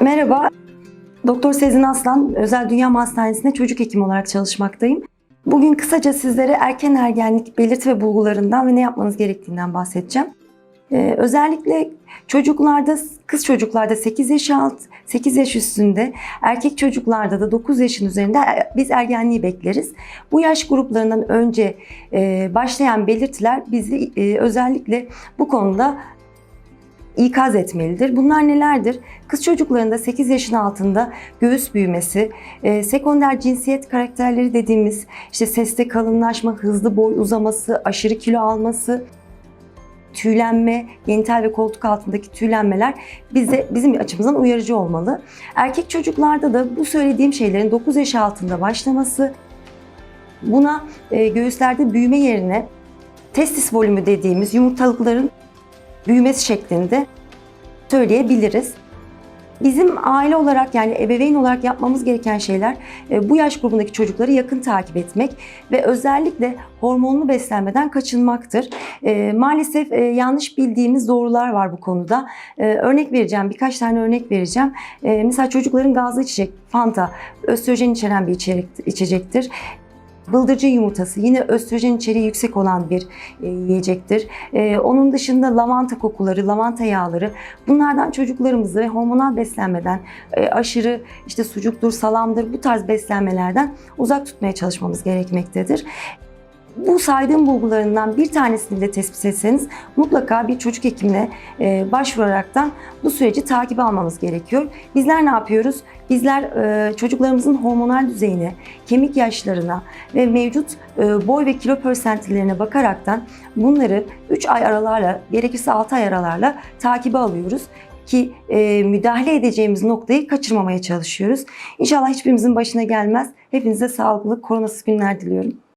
Merhaba, Doktor Sezin Aslan, Özel Dünya Hastanesi'nde çocuk hekimi olarak çalışmaktayım. Bugün kısaca sizlere erken ergenlik belirti ve bulgularından ve ne yapmanız gerektiğinden bahsedeceğim. Ee, özellikle çocuklarda, kız çocuklarda 8 yaş alt, 8 yaş üstünde, erkek çocuklarda da 9 yaşın üzerinde e, biz ergenliği bekleriz. Bu yaş gruplarından önce e, başlayan belirtiler bizi e, özellikle bu konuda ikaz etmelidir. Bunlar nelerdir? Kız çocuklarında 8 yaşın altında göğüs büyümesi, e, sekonder cinsiyet karakterleri dediğimiz işte seste kalınlaşma, hızlı boy uzaması, aşırı kilo alması, tüylenme, genital ve koltuk altındaki tüylenmeler bize bizim açımızdan uyarıcı olmalı. Erkek çocuklarda da bu söylediğim şeylerin 9 yaş altında başlaması, buna e, göğüslerde büyüme yerine testis volümü dediğimiz yumurtalıkların büyümesi şeklinde söyleyebiliriz. Bizim aile olarak yani ebeveyn olarak yapmamız gereken şeyler e, bu yaş grubundaki çocukları yakın takip etmek ve özellikle hormonlu beslenmeden kaçınmaktır. E, Maalesef e, yanlış bildiğimiz doğrular var bu konuda. Örnek vereceğim, birkaç tane örnek vereceğim. Mesela çocukların gazlı içecek, Fanta, östrojen içeren bir içecektir. Bıldırcın yumurtası yine östrojen içeriği yüksek olan bir e, yiyecektir. E, onun dışında lavanta kokuları, lavanta yağları bunlardan çocuklarımızı hormonal beslenmeden e, aşırı işte sucuktur, salamdır bu tarz beslenmelerden uzak tutmaya çalışmamız gerekmektedir. Bu saydığım bulgularından bir tanesini de tespit etseniz mutlaka bir çocuk hekimine e, başvuraraktan bu süreci takip almamız gerekiyor. Bizler ne yapıyoruz? Bizler e, çocuklarımızın hormonal düzeyine, kemik yaşlarına ve mevcut e, boy ve kilo persentilerine bakaraktan bunları 3 ay aralarla, gerekirse 6 ay aralarla takibe alıyoruz ki müdahale edeceğimiz noktayı kaçırmamaya çalışıyoruz. İnşallah hiçbirimizin başına gelmez. Hepinize sağlıklı, koronasız günler diliyorum.